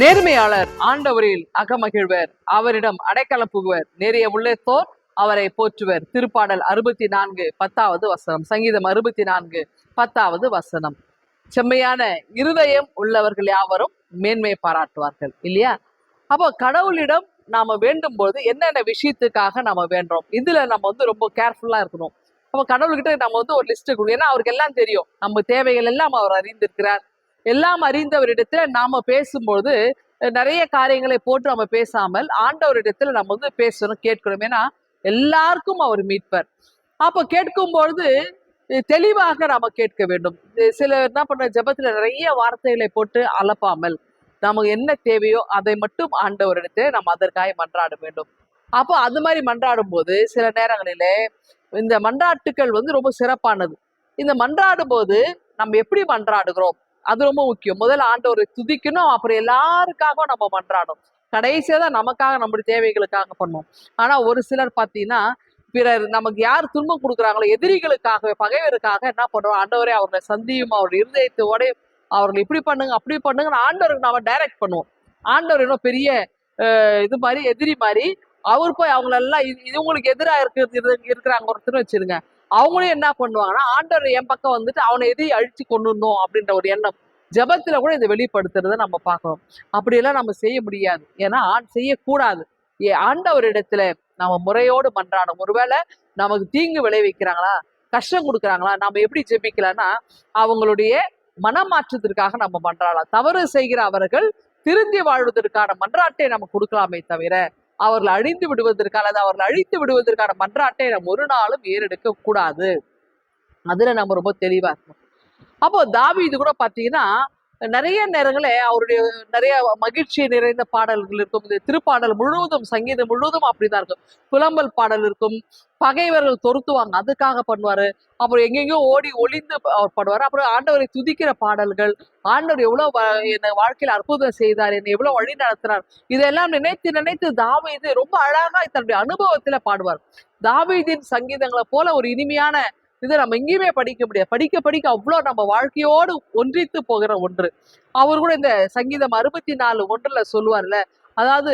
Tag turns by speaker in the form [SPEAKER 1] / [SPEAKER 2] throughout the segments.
[SPEAKER 1] நேர்மையாளர் ஆண்டவரில் அகமகிழ்வர் அவரிடம் அடைக்கலம் புகுவர் நேரிய தோர் அவரை போற்றுவர். திருப்பாடல் அறுபத்தி நான்கு பத்தாவது வசனம். சங்கீதம் அறுபத்தி நான்கு பத்தாவது வசனம். செம்மையான இருதயம் உள்ளவர்கள் யாவரும் மேன்மை பாராட்டுவார்கள் இல்லையா? அப்போ கடவுளிடம் நாம வேண்டும் போது என்னென்ன விஷயத்துக்காக நம்ம வேண்டோம் இதுல நம்ம வந்து ரொம்ப கேர்ஃபுல்லா இருக்கணும். அப்போ கடவுள்கிட்ட நம்ம வந்து ஒரு லிஸ்ட் கொடுக்கணும். ஏன்னா அவருக்கு எல்லாம் தெரியும். நம்ம தேவைகள் எல்லாம் அவர் அறிந்திருக்கிறார். எல்லாம் அறிந்தவரிடத்துல நாம பேசும்போது நிறைய காரியங்களை போட்டு நம்ம பேசாமல் ஆண்டவரிடத்துல நம்ம வந்து பேசணும் கேட்கணும் ஏன்னா எல்லாருக்கும் அவர் மீட்பர். அப்போ கேட்கும்பொழுது தெளிவாக நாம கேட்க வேண்டும். சில என்ன பண்ண ஜெபத்துல நிறைய வார்த்தைகளை போட்டு அலப்பாமல் நமக்கு என்ன தேவையோ அதை மட்டும் ஆண்டவரிடத்துல நம்ம அதற்காக மன்றாட வேண்டும். அப்போ அது மாதிரி மன்றாடும் போது சில நேரங்களிலே இந்த மன்றாட்டுக்கள் வந்து ரொம்ப சிறப்பானது. இந்த மன்றாடும் போது நம்ம எப்படி மன்றாடுகிறோம்? அது ரொம்ப முக்கியம். முதல்ல ஆண்டவரை துதிக்கணும் அப்புறம் எல்லாருக்காகவும் நம்ம மன்றாடும் கடைசியா தான் நமக்காக நம்முடைய தேவைகளுக்காக பண்ணுவோம். ஆனா ஒரு சிலர் பார்த்தீங்கன்னா பிறர் நமக்கு யார் துன்பம் கொடுக்குறாங்களோ எதிரிகளுக்காக பகைவருக்காக என்ன பண்ணுவோம்? ஆண்டவரே அவர்களை சந்தியும் அவருடைய இருதயத்தோட அவர்களை இப்படி பண்ணுங்க அப்படி பண்ணுங்கன்னு ஆண்டவருக்கு நாம டைரக்ட் பண்ணுவோம். ஆண்டவர் இன்னும் பெரிய இது மாதிரி எதிரி மாதிரி அவர் போய் அவங்களெல்லாம் இது இவங்களுக்கு எதிராக இருக்கிறது இருக்கிறாங்க ஒருத்தர் வச்சிருங்க. அவங்களும் என்ன பண்ணுவாங்கன்னா ஆண்டவர் என் பக்கம் வந்துட்டு அவனை எதையும் அழிச்சு கொண்டுடணும் அப்படின்ற ஒரு எண்ணம் ஜபத்துல கூட இதை வெளிப்படுத்துறத நம்ம பார்க்கணும். அப்படியெல்லாம் நம்ம செய்ய முடியாது. ஏன்னா செய்யக்கூடாது. ஏ ஆண்டவரிடத்துல நம்ம முறையோடு மன்றாடும் ஒருவேளை நமக்கு தீங்கு விளைவிக்கிறாங்களா? கஷ்டம் கொடுக்குறாங்களா? நம்ம எப்படி ஜெபிக்கலாம்னா அவங்களுடைய மனமாற்றத்திற்காக நம்ம மன்றாடலாம். தவறு செய்கிற அவர்கள் திருந்தி வாழ்வதற்கான மன்றாட்டை நம்ம கொடுக்கலாமே தவிர அவர்கள் அழிந்து விடுவதற்கான அல்லது அவர்கள் அழித்து விடுவதற்கான மன்றாட்டை நம்ம ஒரு நாளும் ஏறெடுக்க கூடாது அதுல நம்ம ரொம்ப தெளிவா இருக்கணும். அப்போ தாவீது கூட பாத்தீங்கன்னா நிறைய நேரங்களே அவருடைய நிறைய மகிழ்ச்சி நிறைந்த பாடல்கள் இருக்கும். இந்த திருப்பாடல் முழுவதும் சங்கீதம் முழுவதும் அப்படிதான் இருக்கும். புலம்பல் பாடல் இருக்கும். பகைவர்கள் தொருத்துவாங்க. அதுக்காக பண்ணுவாரு. அப்புறம் எங்கெங்கயோ ஓடி ஒளிந்து அவர் பாடுவார். அப்புறம் ஆண்டவரை துதிக்கிற பாடல்கள் ஆண்டவர் எவ்வளவு வ- என்னை வாழ்க்கையில் அற்புதம் செய்தார் என்னை எவ்வளவு வழி நடத்தினார் இதெல்லாம் நினைத்து நினைத்து தாவீது ரொம்ப அழகா தன்னுடைய அனுபவத்துல பாடுவார். தாவீதின் சங்கீதங்களை போல ஒரு இனிமையான இதை நம்ம எங்கேயுமே படிக்க முடியாது. படிக்க படிக்க அவ்வளோ நம்ம வாழ்க்கையோடு ஒன்றித்து போகிற ஒன்று. அவர் கூட இந்த சங்கீதம் அறுபத்தி நாலு ஒன்றுல சொல்லுவார்ல அதாவது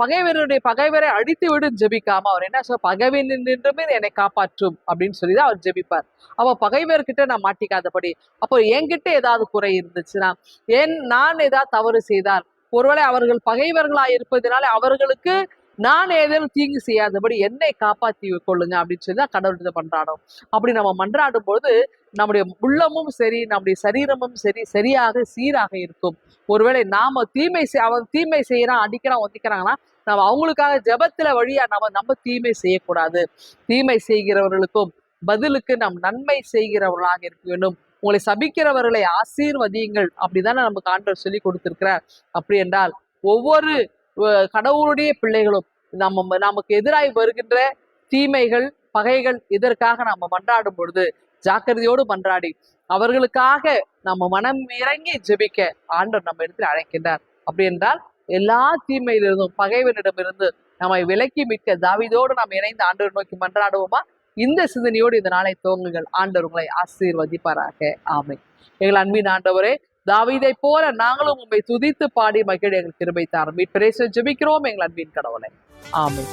[SPEAKER 1] பகைவருடைய பகைவரை அடித்து விடும் ஜெபிக்காம அவர் என்ன சொல்ல பகைவன் நின்றுமே என்னை காப்பாற்றும் அப்படின்னு சொல்லி தான் அவர் ஜெபிப்பார். அவ பகைவர்கிட்ட நான் மாட்டிக்காதபடி அப்போ என்கிட்ட ஏதாவது குறை இருந்துச்சுன்னா ஏன் நான் ஏதாவது தவறு செய்தால் ஒருவேளை அவர்கள் பகைவர்களாக இருப்பதனால அவர்களுக்கு நான் ஏதேனும் தீங்கு செய்யாதபடி என்னை காப்பாற்றி கொள்ளுங்க அப்படின்னு சொல்லி தான் கடவுள்கிட்ட மன்றாடும் அப்படி நம்ம மன்றாடும் பொழுது நம்முடைய உள்ளமும் சரி நம்முடைய சரீரமும் சரி சரியாக சீராக இருக்கும். ஒருவேளை நாம தீமை அவன் தீமை செய்யறான் அடிக்கிறான் ஒத்திக்கிறாங்கன்னா நம்ம அவங்களுக்காக ஜபத்துல வழியா நம்ம நம்ம தீமை செய்யக்கூடாது. தீமை செய்கிறவர்களுக்கும் பதிலுக்கு நம் நன்மை செய்கிறவர்களாக இருக்க வேண்டும். உங்களை சபிக்கிறவர்களை ஆசீர்வதியுங்கள். அப்படிதானே நமக்கு ஆண்டவர் சொல்லி கொடுத்திருக்கிறார். அப்படி என்றால் ஒவ்வொரு கடவுளுடைய பிள்ளைகளும் நம்ம நமக்கு எதிராய் வருகின்ற தீமைகள் பகைகள் இதற்காக நம்ம மன்றாடும் பொழுது ஜாக்கிரதையோடு மன்றாடி அவர்களுக்காக நம்ம மனம் இறங்கி ஜெபிக்க ஆண்டவர் நம்ம இடத்தில் அழைக்கின்றார். அப்படி என்றால் எல்லா தீமையிலிருந்தும் பகைவனிடமிருந்து நம்மை விலக்கி மிக்க தாவிதோடு நாம் இணைந்து ஆண்டவர் நோக்கி மன்றாடுவோமா? இந்த சிந்தனையோடு இந்த நாளை துவங்குங்கள். ஆண்டவர் உங்களை ஆசீர்வதிப்பாராக. ஆமை எங்கள் அன்பின் ஆண்டவரே தாவிதை போல நாங்களும் உண்மை துதித்து பாடி மகிழ எங்கள் கிருபை தாரும். மீட்பரேச ஜெபிக்கிறோம் எங்கள் அன்பின் கடவுளை. ஆமை